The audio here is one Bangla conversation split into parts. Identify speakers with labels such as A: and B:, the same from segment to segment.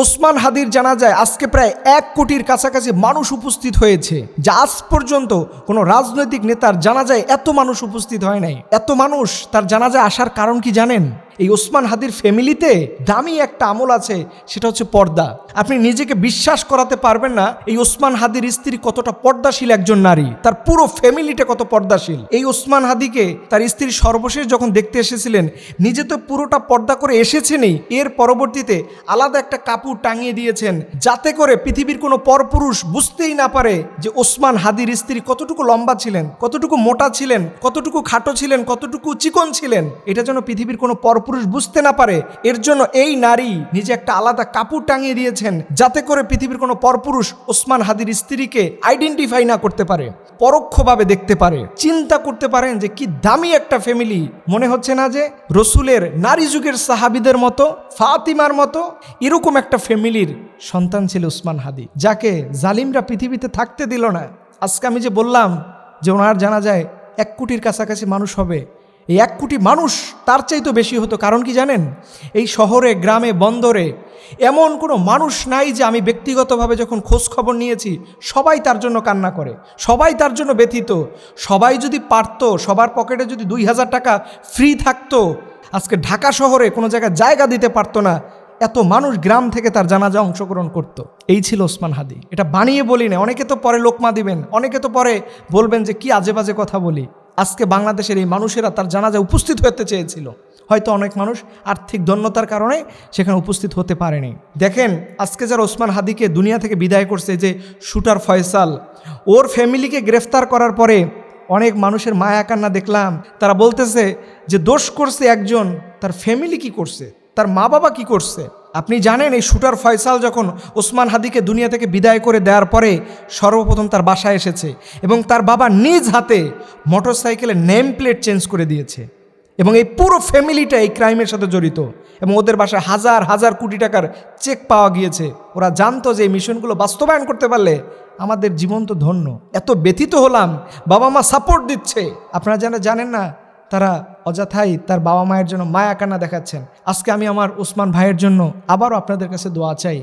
A: ওসমান হাদির জানা যায় আজকে প্রায় এক কোটির কাছাকাছি মানুষ উপস্থিত হয়েছে, যা আজ পর্যন্ত কোনো রাজনৈতিক নেতার জানা যায় এত মানুষ উপস্থিত হয় নাই। এত মানুষ তার জানা যায় আসার কারণ কি জানেন? এই ওসমান হাদির ফ্যামিলিতে দামি একটা আমল আছে, সেটা হচ্ছে পর্দা। আপনি নিজেকে বিশ্বাস করাতে পারবেন না, এই ওসমান হাদির স্ত্রী কতটা পর্দাশীল একজন নারী, তার পুরো ফ্যামিলিটা কত পর্দাশীল। এই ওসমান হাদিকে তার স্ত্রী সর্বশেষ যখন দেখতে এসেছিলেন, নিজে তো পুরোটা পর্দা করে এসেছেনই, এর পরবর্তীতে আলাদা একটা কাপড় টাঙিয়ে দিয়েছেন, যাতে করে পৃথিবীর কোনো পরপুরুষ বুঝতেই না পারে যে ওসমান হাদির স্ত্রী কতটুকু লম্বা ছিলেন, কতটুকু মোটা ছিলেন, কতটুকু খাটো ছিলেন, কতটুকু চিকন ছিলেন। এটা যেন পৃথিবীর কোনো পরপুরুষ বুঝতে না পারে, এর জন্য এই নারী নিজে একটা আলাদা কাপড় টাঙিয়ে দিয়েছেন যাতে করে পৃথিবীর কোনো পরপুরুষ ওসমান হাদির স্ত্রীকে আইডেন্টিফাই না করতে পারে, পরোক্ষভাবে দেখতে পারে। চিন্তা করতে পারেন যে কি দামি একটা ফ্যামিলি মনে হচ্ছে না যে রসুলের নারী যুগের সাহাবিদের মতো, ফাতিমার মতো এরকম একটা ফ্যামিলির সন্তান ছিল উসমান হাদি, যাকে জালিমরা পৃথিবীতে থাকতে দিল না। আজকে আমি যে বললাম যে ওনার জানা যায় এক কোটির কাছাকাছি মানুষ হবে এই এক কোটি মানুষ তার চাইতেও বেশি হতো, কারণ কি জানেন? এই শহরে, গ্রামে, বন্দরে এমন কোনো মানুষ নাই যে আমি ব্যক্তিগতভাবে যখন খোঁজ খবর নিয়েছি, সবাই তার জন্য কান্না করে, সবাই তার জন্য ব্যথিত, সবাই যদি পারতো, সবার পকেটে যদি দুই হাজার টাকা ফ্রি থাকতো, আজকে ঢাকা শহরে কোনো জায়গায় জায়গা দিতে পারতো না, এত মানুষ গ্রাম থেকে তার জানাজা অংশগ্রহণ করত। এই ছিল ওসমান হাদি। এটা বানিয়ে বলি না, অনেকে তো পরে লোকমা দিবেন, অনেকে তো পরে বলবেন যে কি আজে বাজে কথা বলি। আজকে বাংলাদেশের এই মানুষেরা তার জানাজা উপস্থিত হতে চেয়েছিল। হয়তো অনেক মানুষ আর্থিক দন্যতার কারণে সেখানে উপস্থিত হতে পারেনি। দেখেন, আজকে যারা ওসমান হাদিকে দুনিয়া থেকে বিদায় করছে যে শুটার ফয়সাল, ওর ফ্যামিলিকে গ্রেফতার করার পরে অনেক মানুষের মায়া কান্না দেখলাম। তারা বলতেছে যে, দোষ করছে একজন, তার ফ্যামিলি কি করছে? তার মা বাবা কি করছে? আপনি জানেন এই শুটার ফয়সাল যখন ওসমান হাদিকে দুনিয়া থেকে বিদায় করে দেওয়ার পরে সর্বপ্রথম তার বাসায় এসেছে এবং তার বাবা নিজ হাতে মোটরসাইকেলের নেম প্লেট চেঞ্জ করে দিয়েছে এবং এই পুরো ফ্যামিলিটা এই ক্রাইমের সাথে জড়িত এবং ওদের বাসায় হাজার হাজার কোটি টাকার চেক পাওয়া গিয়েছে। ওরা জানতো যে এই মিশনগুলো বাস্তবায়ন করতে পারলে আমাদের জীবন তো ধন্য। এত ব্যথিত হলাম বাবা মা সাপোর্ট দিচ্ছে। আপনারা যারা জানেন না তারা অযথাই তার বাবা মায়ের জন্য মায়া কান্না দেখাচ্ছেন। আজকে আমি আমার ওসমান ভাইয়ের জন্য আবারও আপনাদের কাছে দোয়া চাই।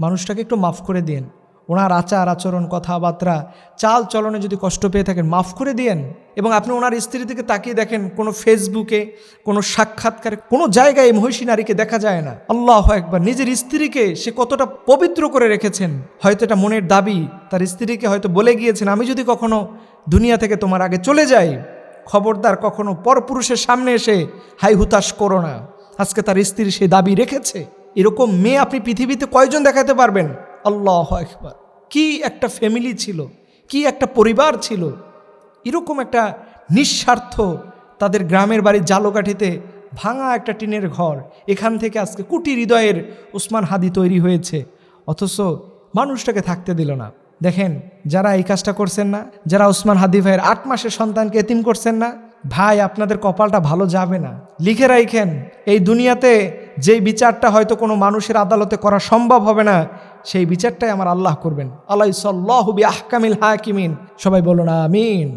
A: মানুষটাকে একটু মাফ করে দিন ওনার আচার, আচরণ, কথাবার্তা, চাল চলনে যদি কষ্ট পেয়ে থাকেন, মাফ করে দিয়েন। এবং আপনি ওনার স্ত্রী দিকে তাকিয়ে দেখেন, কোনো ফেসবুকে, কোনো সাক্ষাৎকারে, কোনো জায়গায় মহিষী নারীকে দেখা যায় না। আল্লাহ একবার নিজের স্ত্রীকে সে কতটা পবিত্র করে রেখেছেন। হয়তো এটা মনের দাবি, তার স্ত্রীকে হয়তো বলে গিয়েছেন, আমি যদি কখনো দুনিয়া থেকে তোমার আগে চলে যাই খবরদার কখনো পরপুরুষের সামনে এসে হাই হুতাশ করো না। আজকে তার স্ত্রী সে দাবি রেখেছে। এরকম মেয়ে আপনি পৃথিবীতে কয়জন দেখাতে পারবেন? আল্লাহ একবার কি একটা ফ্যামিলি ছিল, কি একটা পরিবার ছিল। এরকম একটা নিঃস্বার্থ তাদের গ্রামের বাড়ির জালোকাঠিতে ভাঙা একটা টিনের ঘর। এখান থেকে আজকে কুটি হৃদয়ের উসমান হাদি তৈরি হয়েছে। অথচ মানুষটাকে থাকতে দিল না। দেখেন, যারা এই কাজটা করছেন না, যারা উসমান হাদি ভাইয়ের আট মাসের সন্তানকে এতিম করছেন না, ভাই, আপনাদের কপালটা ভালো যাবে না। লিখে রাইখেন, এই দুনিয়াতে যেই বিচারটা হয়তো কোনো মানুষের আদালতে করা সম্ভব হবে না, সেই বিচারটাই আমার আল্লাহ করবেন। আল্লাহ সাল্লাহ আহকামিল হাকিমিন। সবাই বলুন, আমিন।